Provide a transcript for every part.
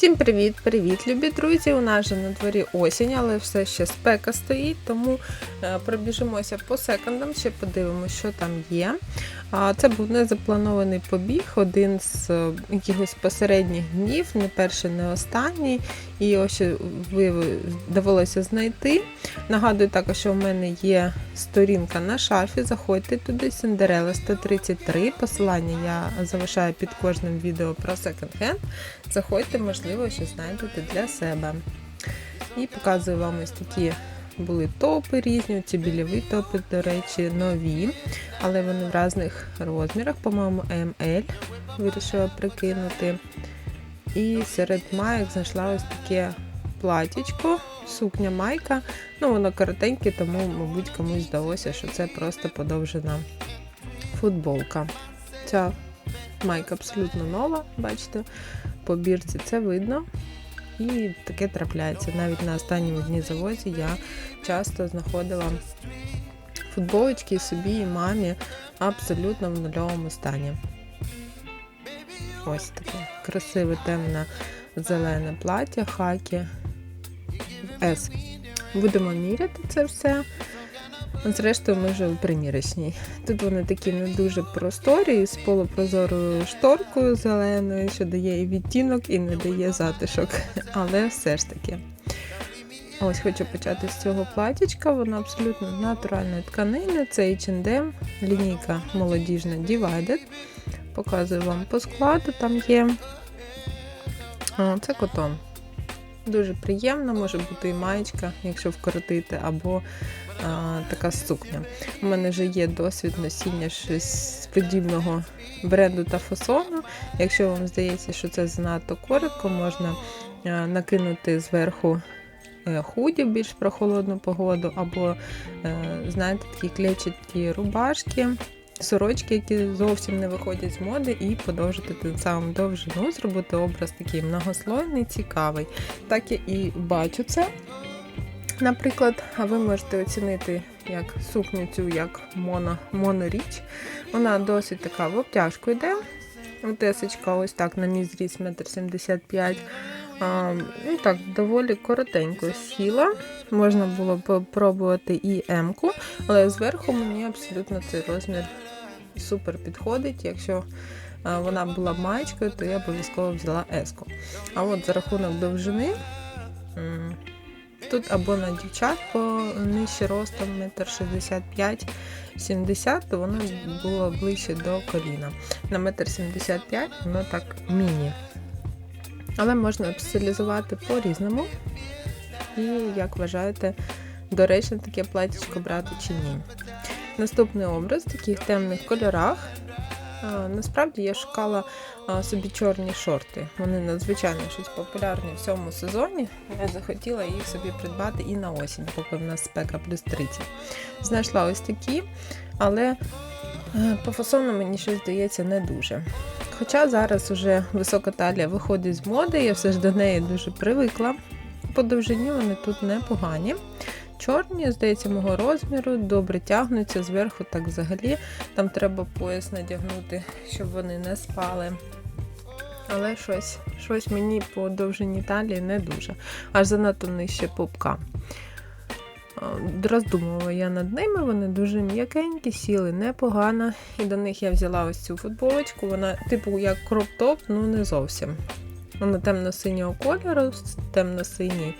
Всім привіт-привіт, любі друзі! У нас же на дворі осінь, але все ще спека стоїть, тому е, пробіжимося по секондам, ще подивимося, що там є. Це був незапланований побіг, один з е, якихось посередніх днів, не перший, не останній. І ось ви довелося знайти. Нагадую також, що в мене є сторінка на шафі. Заходьте туди, Синдерела 133. Посилання я залишаю під кожним відео про секонд-хенд. Заходьте, можливо, щось знайдете для себе. І показую вам ось такі були топи різні, ці біляві топи, до речі, нові, але вони в різних розмірах, по-моєму, ML вирішила прикинути. І серед майок знайшла ось таке платічко, сукня майка. Ну, воно коротеньке, тому, мабуть, комусь здалося, що це просто подовжена футболка. Ця майка абсолютно нова, бачите, по бірці це видно. І таке трапляється. Навіть на останньому дні завозі я часто знаходила футболочки собі і мамі абсолютно в нульовому стані. Ось таке красиве темне зелене плаття, хакі S. Будемо міряти це все. Зрештою, ми вже у примірочній. Тут вони такі не дуже просторі, з полупрозорою шторкою зеленою, що дає і відтінок, і не дає затишок. Але все ж таки. Ось хочу почати з цього платічка, воно абсолютно натуральної тканини. Це H&M, лінійка молодіжна Divided. Показую вам по складу, там є. О, це котон. Дуже приємно, може бути і маєчка, якщо вкоротити, або а, така сукня. У мене вже є досвід носіння щось подібного бренду та фасону. Якщо вам здається, що це занадто коротко, можна а, накинути зверху е, худі більш прохолодну погоду, або, е, знаєте, такі клечаті рубашки. Сорочки, які зовсім не виходять з моди, і подовжити тим самим довжину, зробити образ такий многослойний, цікавий. Так я і бачу це. Наприклад, а ви можете оцінити як сукню цю як моно, моноріч. Вона досить така в обтяжку йде. Тесочка ось так на мій зріст 1,75 м. Ну так, доволі коротенько сіла. Можна було б пробувати і М-ку, але зверху мені абсолютно цей розмір супер підходить. Якщо вона була маєчкою, то я обов'язково взяла еску. А от за рахунок довжини. Тут або на дівчат по нижче ростом 1,65 70 то воно було ближче до коліна. На 1,75 м воно так міні. Але можна стилізувати по-різному. І, як вважаєте, доречно таке платічко брати чи ні. Наступний образ в таких темних кольорах. Насправді я шукала собі чорні шорти. Вони надзвичайно щось популярні в цьому сезоні. Я захотіла їх собі придбати і на осінь, поки в нас спека плюс 30. Знайшла ось такі, але по фасону мені щось здається не дуже. Хоча зараз вже висока талія виходить з моди, я все ж до неї дуже привикла. По довжині вони тут непогані чорні, здається, мого розміру, добре тягнуться зверху, так взагалі. Там треба пояс надягнути, щоб вони не спали. Але щось щось мені по довжині талії не дуже. Аж занадто нижче пупка. Роздумувала я над ними, вони дуже м'якенькі, сіли непогано. І до них я взяла ось цю футболочку. Вона, типу, як кроп-топ, ну не зовсім. Вона темно-синього кольору, темно-синій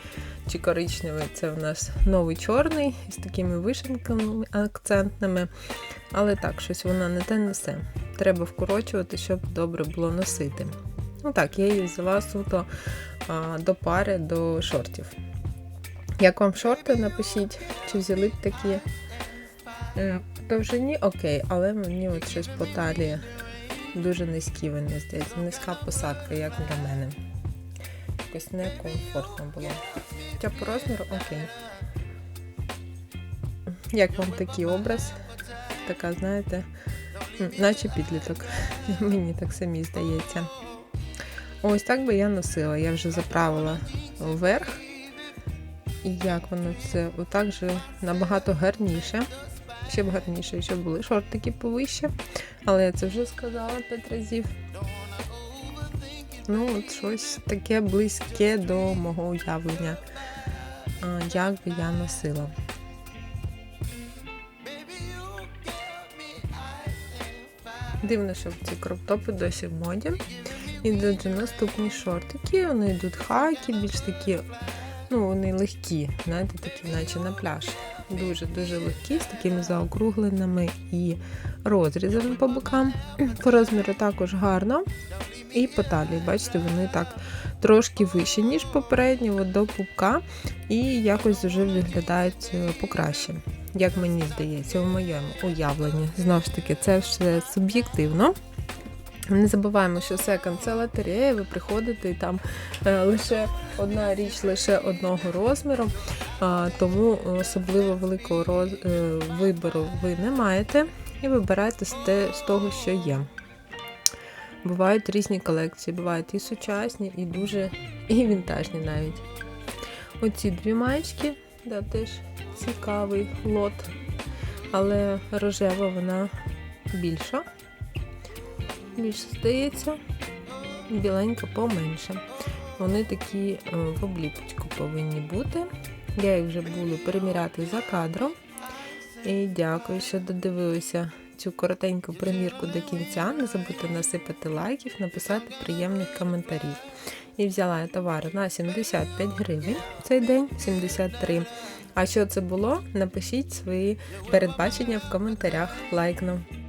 чи коричневий це в нас новий чорний з такими вишенками акцентними. Але так, щось вона не те несе. Треба вкорочувати, щоб добре було носити. Ну так, я її взяла суто а, до пари, до шортів. Як вам шорти, напишіть, чи взяли б такі е, довжині, окей, але мені от щось по талії дуже низькі, вони здається, низька посадка, як для мене якось некомфортно було. Хоча по розміру окей. Як вам такий образ? Така, знаєте, наче підліток. Мені так самі здається. Ось так би я носила. Я вже заправила вверх. І як воно це отак же набагато гарніше. Ще б гарніше, щоб були шортики повище. Але я це вже сказала 5 разів. Ну, от щось таке близьке до мого уявлення, як би я носила. Дивно, що ці кроптопи досі в моді. Ідуть наступні шортики, вони йдуть хакі, більш такі, ну, вони легкі, знаєте, такі, наче на пляж. Дуже-дуже легкі, з такими заокругленими і розрізами по бокам. По розміру також гарно. І по талії, бачите, вони так трошки вищі, ніж попередні, до пупка, і якось вже виглядають е, покраще, як мені здається, у моєму уявленні. Знову ж таки, це все суб'єктивно. Не забуваємо, що секонд це лотерея, ви приходите і там е, лише одна річ лише одного розміру, тому особливо великого роз, е, вибору ви не маєте і вибирайте з, те, з того, що є. Бувають різні колекції, бувають і сучасні, і дуже і вінтажні навіть. Оці дві маєчки, да, теж цікавий лот, але рожева вона більша. Більше здається, біленька поменше. Вони такі е, в обліпочку повинні бути. Я їх вже буду переміряти за кадром. І дякую, що додивилися цю коротеньку примірку до кінця. Не забудьте насипати лайків, написати приємних коментарів. І взяла я товари на 75 гривень цей день, 73. А що це було? Напишіть свої передбачення в коментарях. Лайкнув.